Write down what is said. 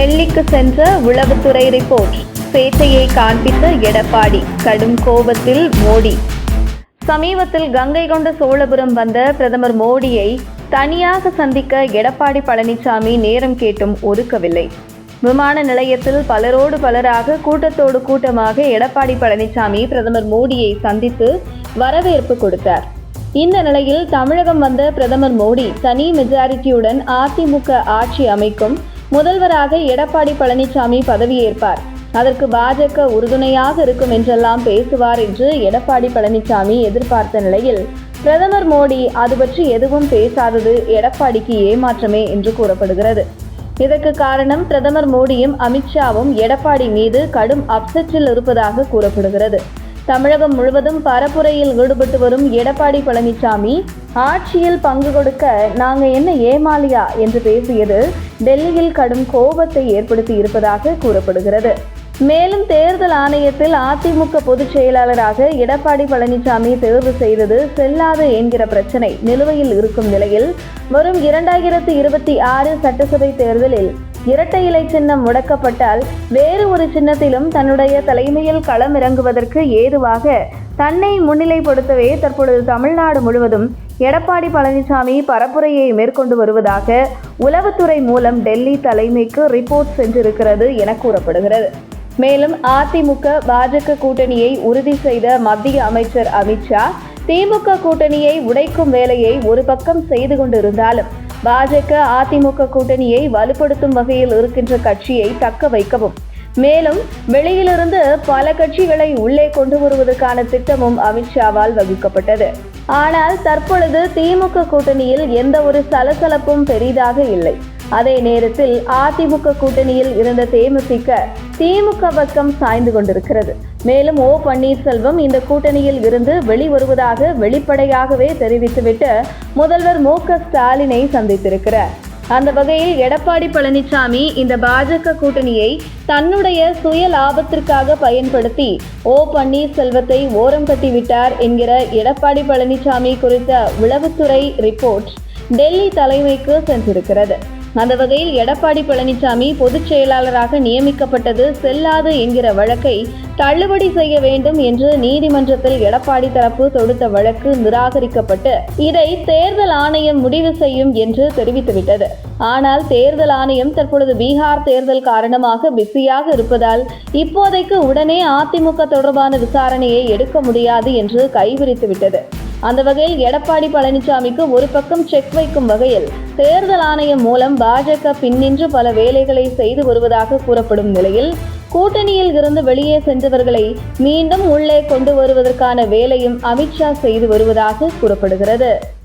டெல்லிக்கு சென்ற உளவுத்துறை ரிப்போர்ட். பேட்டையை காண்பித்த எடப்பாடி கடும் கோபத்தில் மோடி. சமீபத்தில் கங்கை கொண்ட சோழபுரம் வந்த பிரதமர் மோடியை தனியாக சந்திக்க எடப்பாடி பழனிசாமி நேரம் கேட்டும் ஒதுக்கவில்லை. விமான நிலையத்தில் பலரோடு பலராக கூட்டத்தோடு கூட்டமாக எடப்பாடி பழனிசாமி பிரதமர் மோடியை சந்தித்து வரவேற்பு கொடுத்தார். இந்த நிலையில் தமிழகம் வந்த பிரதமர் மோடி தனி மெஜாரிட்டியுடன் அதிமுக ஆட்சி அமைக்கும் முதல்வராக எடப்பாடி பழனிசாமி பதவியேற்பார். அதற்கு பாஜக உறுதுணையாக இருக்கும் என்றெல்லாம் பேசுவார் என்று எடப்பாடி பழனிசாமி எதிர்பார்த்த நிலையில் பிரதமர் மோடி அது பற்றி எதுவும் பேசாதது எடப்பாடிக்கு ஏமாற்றமே என்று கூறப்படுகிறது. இதற்கு காரணம் பிரதமர் மோடியும் அமித்ஷாவும் எடப்பாடி மீது கடும் அப்செட்டில் இருப்பதாக கூறப்படுகிறது. தமிழகம் முழுவதும் பரப்புரையில் ஈடுபட்டு வரும் எடப்பாடி பழனிசாமி ஆட்சியில் பங்கு கொடுக்க நாங்க என்ன ஏமாலியா என்று பேசியது டெல்லியில் கடும் கோபத்தை ஏற்படுத்தி இருப்பதாக கூறப்படுகிறது. மேலும் தேர்தல் ஆணையத்தில் அதிமுக பொதுச் செயலாளராக எடப்பாடி பழனிசாமி தேர்வு செய்தது செல்லாது என்கிற பிரச்சனை நிலுவையில் இருக்கும் நிலையில் வரும் இரண்டாயிரத்தி இருபத்தி ஆறு சட்டசபை தேர்தலில் இரட்டை இலை சின்னம் முடக்கப்பட்டால் வேறு ஒரு சின்னத்திலும் தன்னுடைய தலைமையில் களமிறங்குவதற்கு ஏதுவாக தன்னை முன்னிலைப்படுத்தவே தற்பொழுது தமிழ்நாடு முழுவதும் எடப்பாடி பழனிசாமி பரப்புரையை மேற்கொண்டு வருவதாக உளவுத்துறை மூலம் டெல்லி தலைமைக்கு ரிப்போர்ட் சென்றிருக்கிறது என கூறப்படுகிறது. மேலும் அதிமுக பாஜக கூட்டணியை உறுதி செய்த மத்திய அமைச்சர் அமித்ஷா திமுக கூட்டணியை உடைக்கும் வேலையை ஒரு பக்கம் செய்து கொண்டிருந்தாலும் பாஜக அதிமுக கூட்டணியை வலுப்படுத்தும் வகையில் இருக்கின்ற கட்சியை தக்க வைக்கவும். மேலும் வெளியிலிருந்து பல கட்சிகளை உள்ளே கொண்டு வருவதற்கான திட்டமும் அமித்ஷாவால் வகுக்கப்பட்டது. ஆனால் தற்பொழுது திமுக கூட்டணியில் எந்த ஒரு சலசலப்பும் பெரிதாக இல்லை. அதே நேரத்தில் அதிமுக கூட்டணியில் இருந்த தேமுதிக திமுக பக்கம் சாய்ந்து கொண்டிருக்கிறது. மேலும் ஓ பன்னீர்செல்வம் இந்த கூட்டணியில் இருந்து வெளிவருவதாக வெளிப்படையாகவே தெரிவித்துவிட்டு முதல்வர் மு க ஸ்டாலினை சந்தித்திருக்கிறார். அந்த வகையில் எடப்பாடி பழனிசாமி இந்த பாஜக கூட்டணியை தன்னுடைய சுய லாபத்திற்காக பயன்படுத்தி ஓ பன்னீர்செல்வத்தை ஓரம் கட்டிவிட்டார் என்கிற எடப்பாடி பழனிசாமி குறித்த உளவுத்துறை ரிப்போர்ட் டெல்லி தலைமைக்கு சென்றிருக்கிறது. அந்த வகையில் எடப்பாடி பழனிசாமி பொதுச் செயலாளராக நியமிக்கப்பட்டது செல்லாது என்கிற வழக்கை தள்ளுபடி செய்ய வேண்டும் என்று நீதிமன்றத்தில் எடப்பாடி தரப்பு தொடுத்த வழக்கு நிராகரிக்கப்பட்டு இதை தேர்தல் ஆணையம் முடிவு செய்யும் என்று தெரிவித்துவிட்டது. ஆனால் தேர்தல் ஆணையம் தற்பொழுது பீகார் தேர்தல் காரணமாக பிஸியாக இருப்பதால் இப்போதைக்கு உடனே அதிமுக தொடர்பான விசாரணையை எடுக்க முடியாது என்று கைவிரித்துவிட்டது. அந்த வகையில் எடப்பாடி பழனிசாமிக்கு ஒரு பக்கம் செக் வைக்கும் வகையில் தேர்தல் ஆணையம் மூலம் பாஜக பின்னின்று பல வேலைகளை செய்து வருவதாக கூறப்படும் நிலையில் கூட்டணியில் இருந்து வெளியே சென்றவர்களை மீண்டும் உள்ளே கொண்டு வருவதற்கான வேலையும் அமித்ஷா செய்து வருவதாக கூறப்படுகிறது.